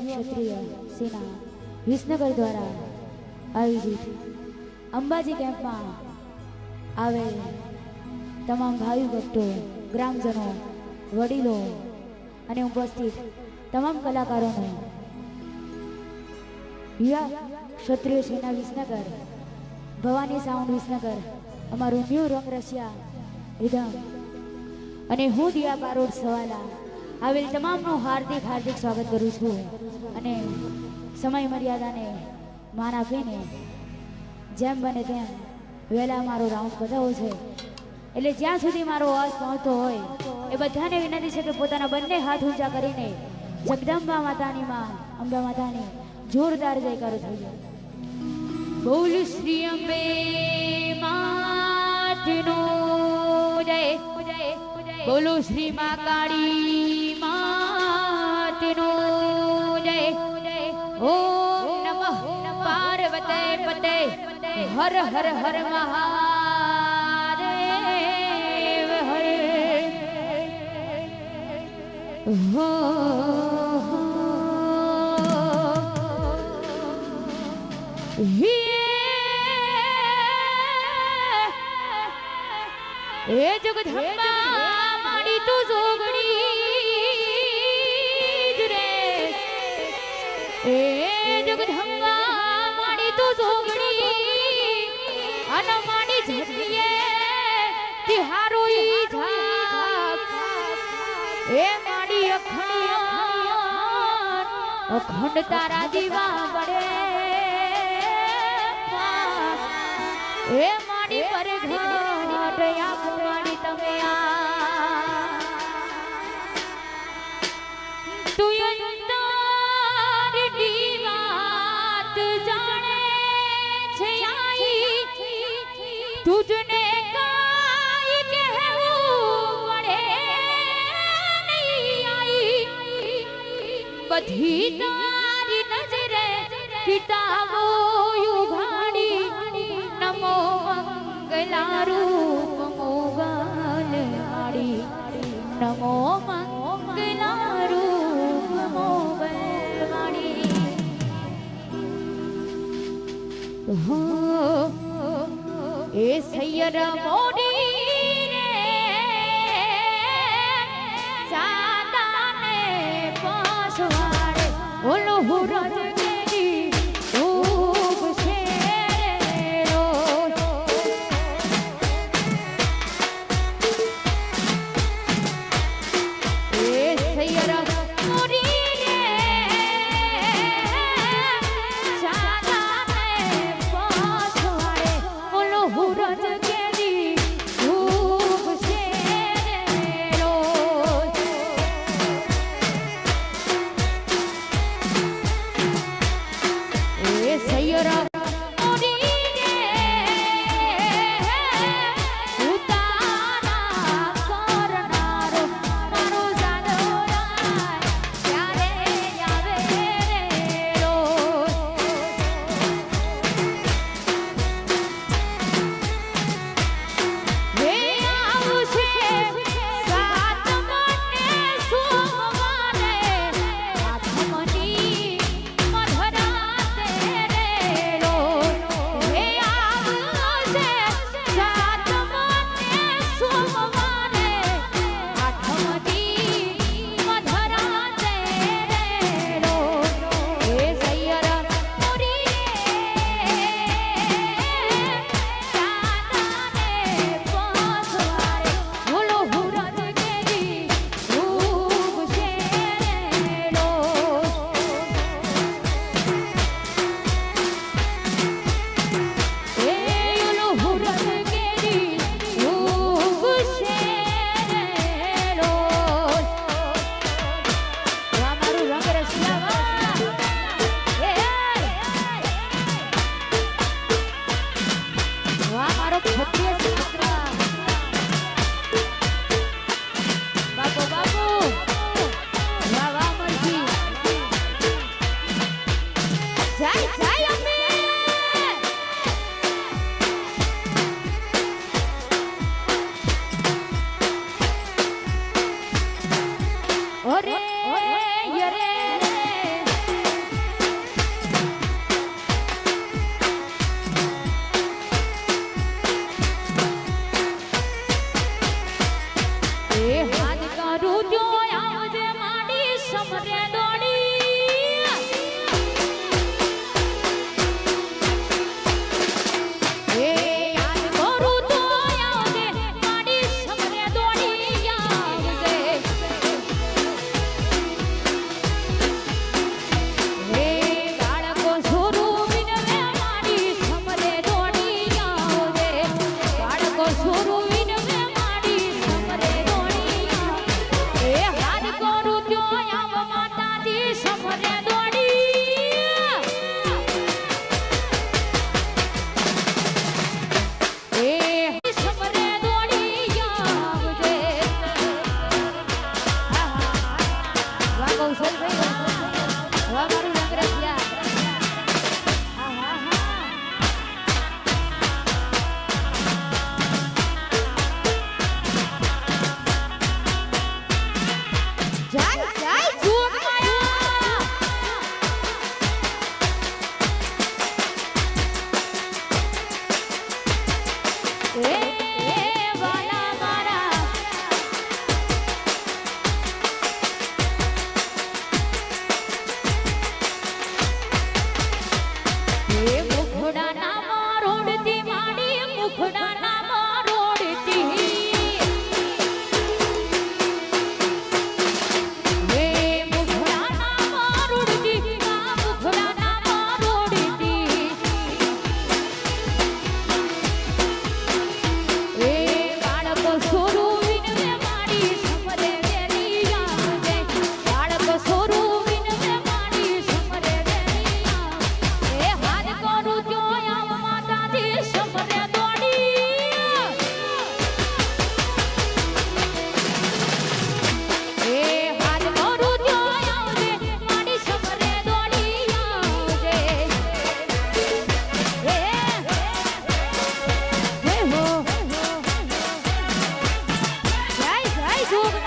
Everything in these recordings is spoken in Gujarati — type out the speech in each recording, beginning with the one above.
ક્ષત્રિય સેના વિસનગર દ્વારા આયોજિત અંબાજી કેમ્પમાં આવેલ તમામ ભાવિ ભક્તો, ગ્રામજનો, વડીલો અને ઉપસ્થિત તમામ કલાકારોનો યુવા ક્ષત્રિય સેના વિસનગર, ભવાની સાઉન્ડ વિસનગર, અમારું ન્યૂ રંગ રશિયા રિધમ અને હું દિયા બારોડ સવાલા આવેલ તમામનું હાર્દિક હાર્દિક સ્વાગત કરું છું. અને સમય મર્યાદાને માન આપીને જેમ બને તેમ વહેલા મારો રાઉન્ડ પતાવો છે. એટલે જ્યાં સુધી મારો અવાજ પહોંચતો હોય, એ બધાને વિનંતી છે કે પોતાના બંને હાથ ઊંચા કરીને જગદંબા માતાની માં અંબા માતાની જોરદાર જયકારો થઈ જાય બોલ શ્રી અંબે માતનો જય. બોલો શ્રી મા કાળી માતનો જય ઓમ નમઃ પાર્વતે પતે હર હર હર મહાદેવ હરે હો હે એ જગદંબા અખંડ તારા દીવા પડે એ માડી પર ઘાટ તારી નજરે કિતાબો યુભાણી નમો મંગલારૂપ મોગલ આડી નમો મંગલા મોગલ હો એ સૈયર મોડી જય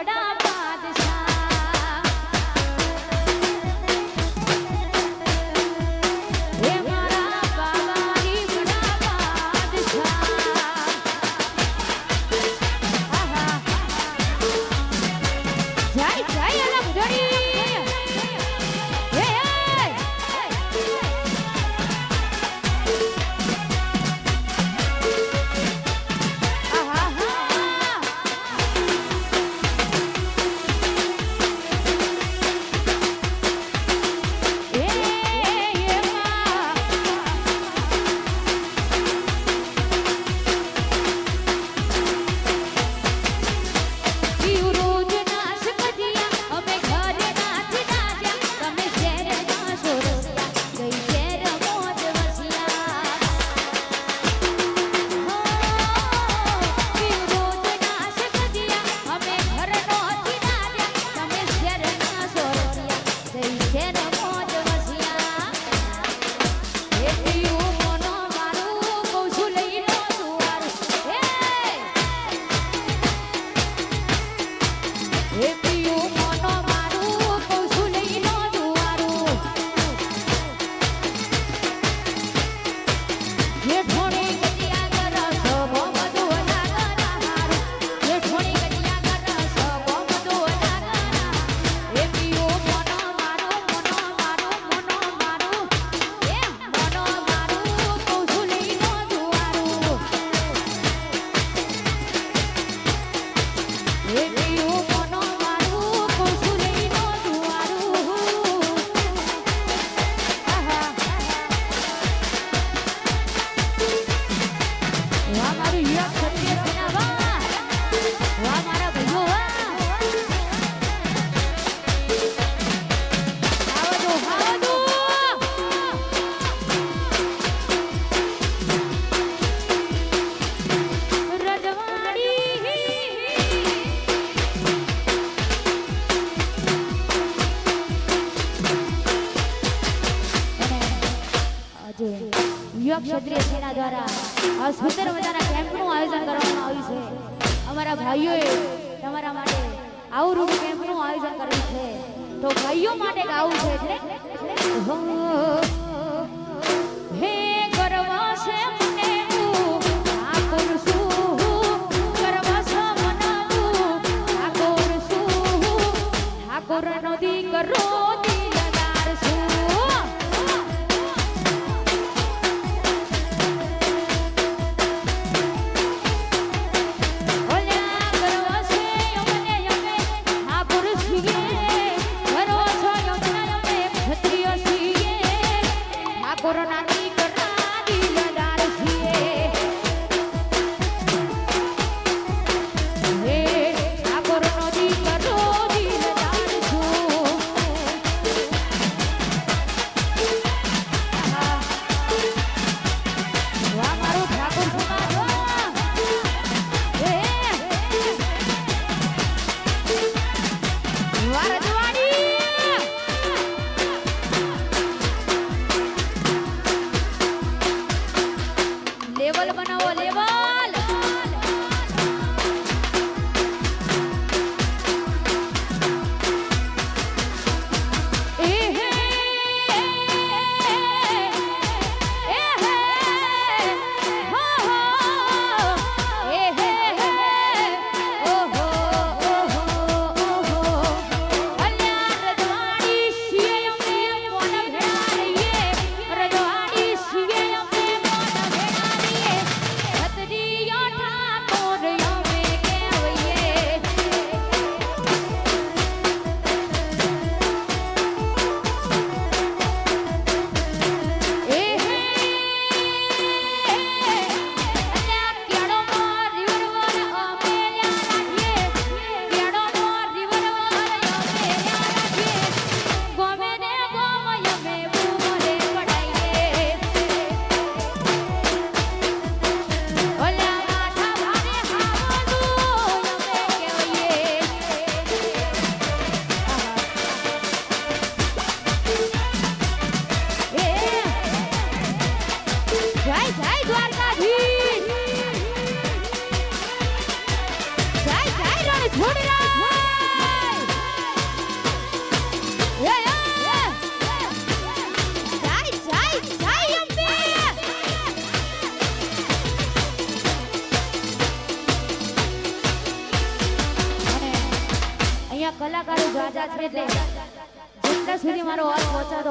પીર તો ભાઈઓ માટે ગાવું છે એટલે હે કરવા છે મને તું આ કરશું ઠાકોર નદી કરો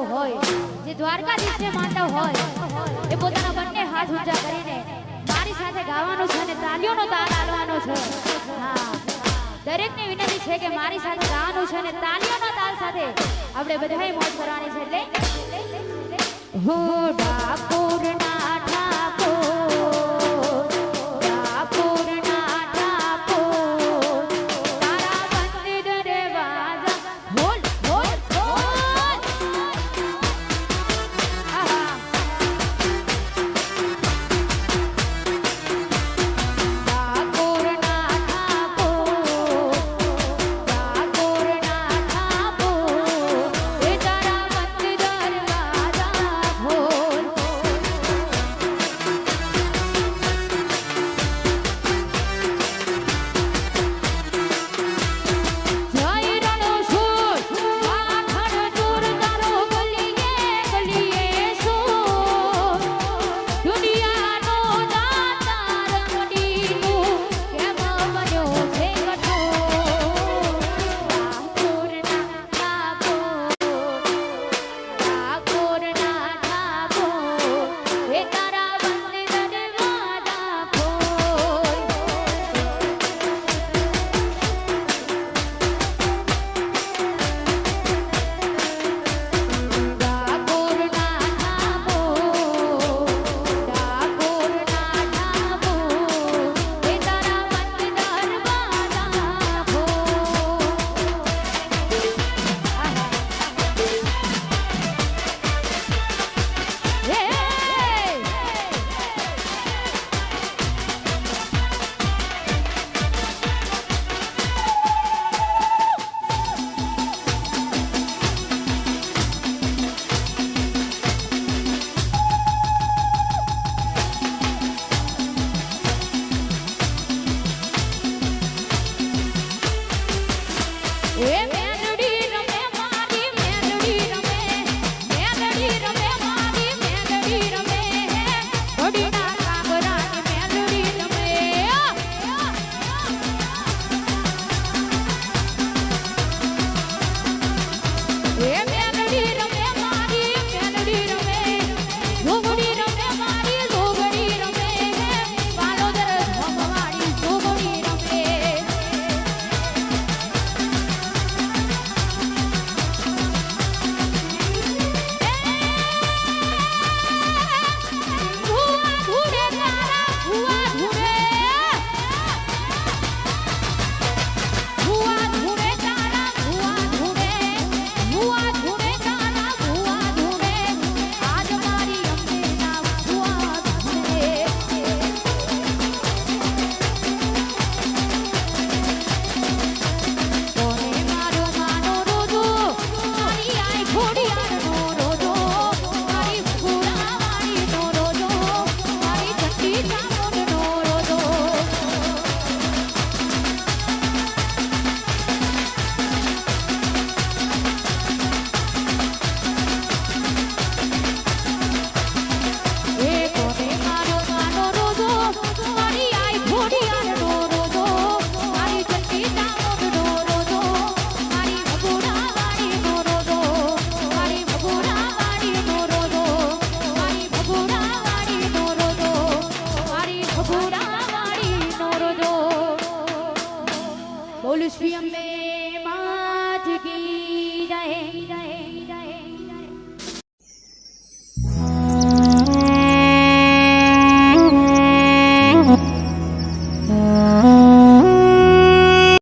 માનતો હોય, જે દ્વારકાધીશને માનતો હોય, એ પોતાના બંને હાથ ઊંચા કરીને મારી સાથે ગાવાનું છે અને તાલીઓનો તાલ આલવાનો છે. દરેકને વિનંતી છે કે મારી સાથે ગાવાનું છે અને તાલીઓનો તાલ સાથે આપણે બધાએ મોજ કરવાની છે. એટલે હો ડાકોરના